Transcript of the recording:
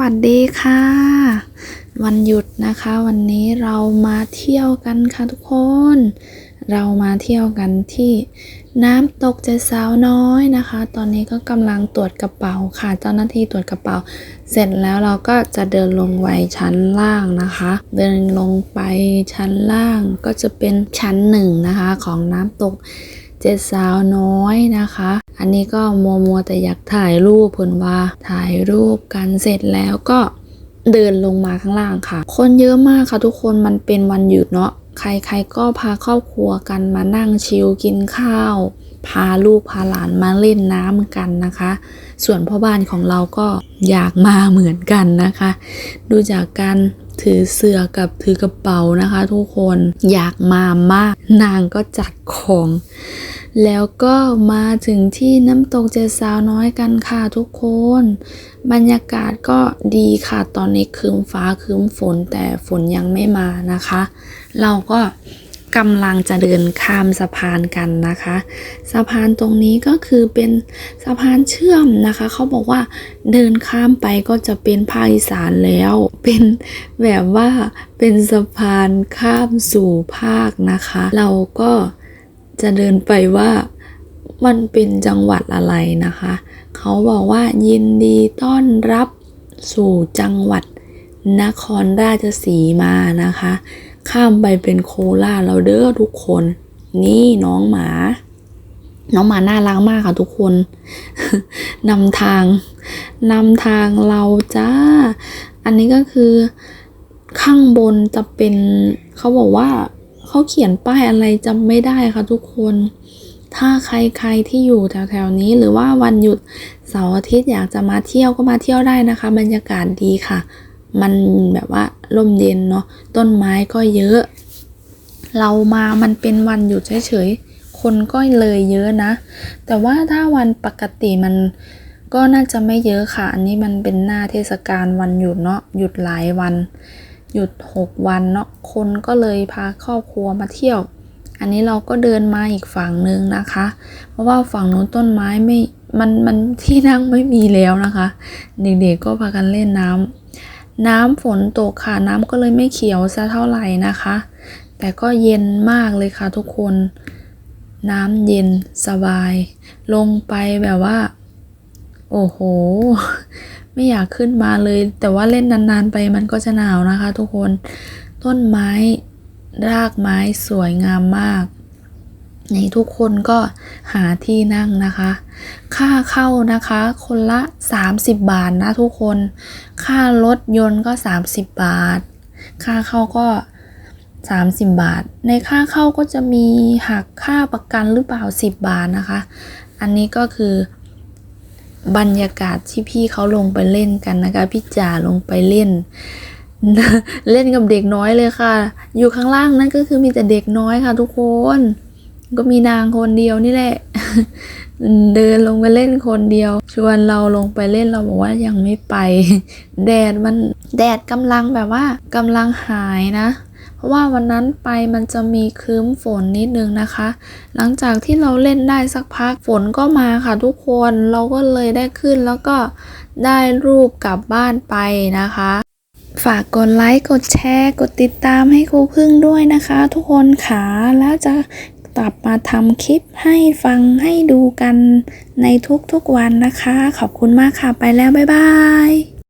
วัสดีค่ะ วันหยุดนะคะ วันนี้เรามาเที่ยวกันค่ะทุกคน เรามาเที่ยวกันที่น้ำตกเจสาวน้อยนะคะ ตอนนี้ก็กำลังตรวจกระเป๋าค่ะ เจ้าหน้าที่ตรวจกระเป๋า เสร็จแล้วเราก็จะเดินลงไปชั้นล่างนะคะ เดินลงไปชั้นล่างก็จะเป็นชั้นหนึ่งนะคะของน้ำตก เจ็ดสาวน้อยนะคะ อันนี้ก็มัวมัวแต่อยากถ่ายรูปเพิ่นว่าถ่ายรูปกันเสร็จแล้วก็เดินลงมาข้างล่างค่ะ คนเยอะมากค่ะทุกคนมันเป็นวันหยุดเนาะใครๆก็พาครอบครัวกันมานั่งชิลกินข้าว พาลูกพาหลานมาเล่นน้ำกันนะคะ ส่วนพ่อบ้านของเราก็อยากมาเหมือนกันนะคะ ดูจากการ ถือเสือกับถือกระเป๋านะคะ ทุกคนอยากมามาก นางก็จัดของ แล้วก็มาถึงที่น้ำตกเจสาวน้อยกันค่ะทุกคน บรรยากาศก็ดีค่ะตอนนี้คืมฟ้าคืมฝนแต่ฝนยังไม่มานะคะ เราก็ กำลังจะเดินข้ามสะพานกันนะคะ สะพานตรงนี้ก็คือเป็นสะพานเชื่อมนะคะ เขาบอกว่าเดินข้ามไปก็จะเป็นภาคอีสานแล้ว เป็นแบบว่าเป็นสะพานข้ามสู่ภาคนะคะ เราก็จะเดินไปว่ามันเป็นจังหวัดอะไรนะคะ เขาบอกว่ายินดีต้อนรับสู่จังหวัดนครราชสีมานะคะ ข้ามไปเป็นโคราเราเด้อทุกคน นี่น้องหมา น้องหมาน่ารักมากค่ะทุกคนนำทางนำทางเราจ้า อันนี้ก็คือข้างบนจะเป็นเขาบอกว่าเขาเขียนป้ายอะไรจำไม่ได้ค่ะทุกคน ถ้าใครๆที่อยู่แถวๆนี้หรือว่าวันหยุดเสาร์อาทิตย์อยากจะมาเที่ยวก็มาเที่ยวได้นะคะ บรรยากาศดีค่ะ มันแบบว่าร่มเย็นเนาะต้นไม้ก็เยอะ เรามามันเป็นวันหยุดเฉยๆคนก็เลยเยอะนะ แต่ว่าถ้าวันปกติมันก็น่าจะไม่เยอะค่ะ อันนี้มันเป็นหน้าเทศกาลวันหยุดเนาะหยุดหลายวัน หยุดหกวันเนาะคนก็เลยพาครอบครัวมาเที่ยว อันนี้เราก็เดินมาอีกฝั่งหนึ่งนะคะ เพราะว่าฝั่งนู้นต้นไม้ไม่มันมันที่นั่งไม่มีแล้วนะคะ เด็กๆก็พากันเล่นน้ำ น้ำฝนตกค่ะน้ำก็เลยไม่เขียวซะเท่าไหร่นะคะ แต่ก็เย็นมากเลยค่ะทุกคน น้ำเย็นสบาย ลงไปแบบว่า โอ้โห ไม่อยากขึ้นมาเลย แต่ว่าเล่นนานๆไปมันก็จะหนาวนะคะ ทุกคน ต้นไม้ รากไม้สวยงามมากนี่ทุกคนก็หาที่นั่งนะคะ ค่าเข้านะคะ คนละ 30 บาทนะทุกคน ค่ารถยนต์ก็ 30 บาท ค่าเข้าก็ 30 บาท ในค่าเข้าก็จะมีหักค่าประกันหรือเปล่า 10 บาทนะคะ อันนี้ก็คือบรรยากาศที่พี่เขาลงไปเล่นกันนะคะ พี่จ่าลงไปเล่น เล่นกับเด็กน้อยเลยค่ะ อยู่ข้างล่างนั่นก็คือมีแต่เด็กน้อยค่ะทุกคน ก็มีนางคนเดียวนี่แหละ เดินลงไปเล่นคนเดียว ชวนเราลงไปเล่นเราบอกว่ายังไม่ไป แดดมันแดดกำลังแบบว่ากำลังหายนะ เพราะว่าวันนั้นไปมันจะมีครึ้มฝนนิดนึงนะคะ หลังจากที่เราเล่นได้สักพักฝนก็มาค่ะทุกคนเราก็เลยได้ขึ้นแล้วก็ได้รูปกลับบ้านไปนะคะฝากกดไลค์ กดแชร์ กดติดตามให้ครูพึ่งด้วยนะคะทุกคนค่ะแล้วจะ กลับมาทำคลิปให้ฟังให้ดูกันในทุกๆวันนะคะ ขอบคุณมากค่ะ ไปแล้ว บ๊ายบาย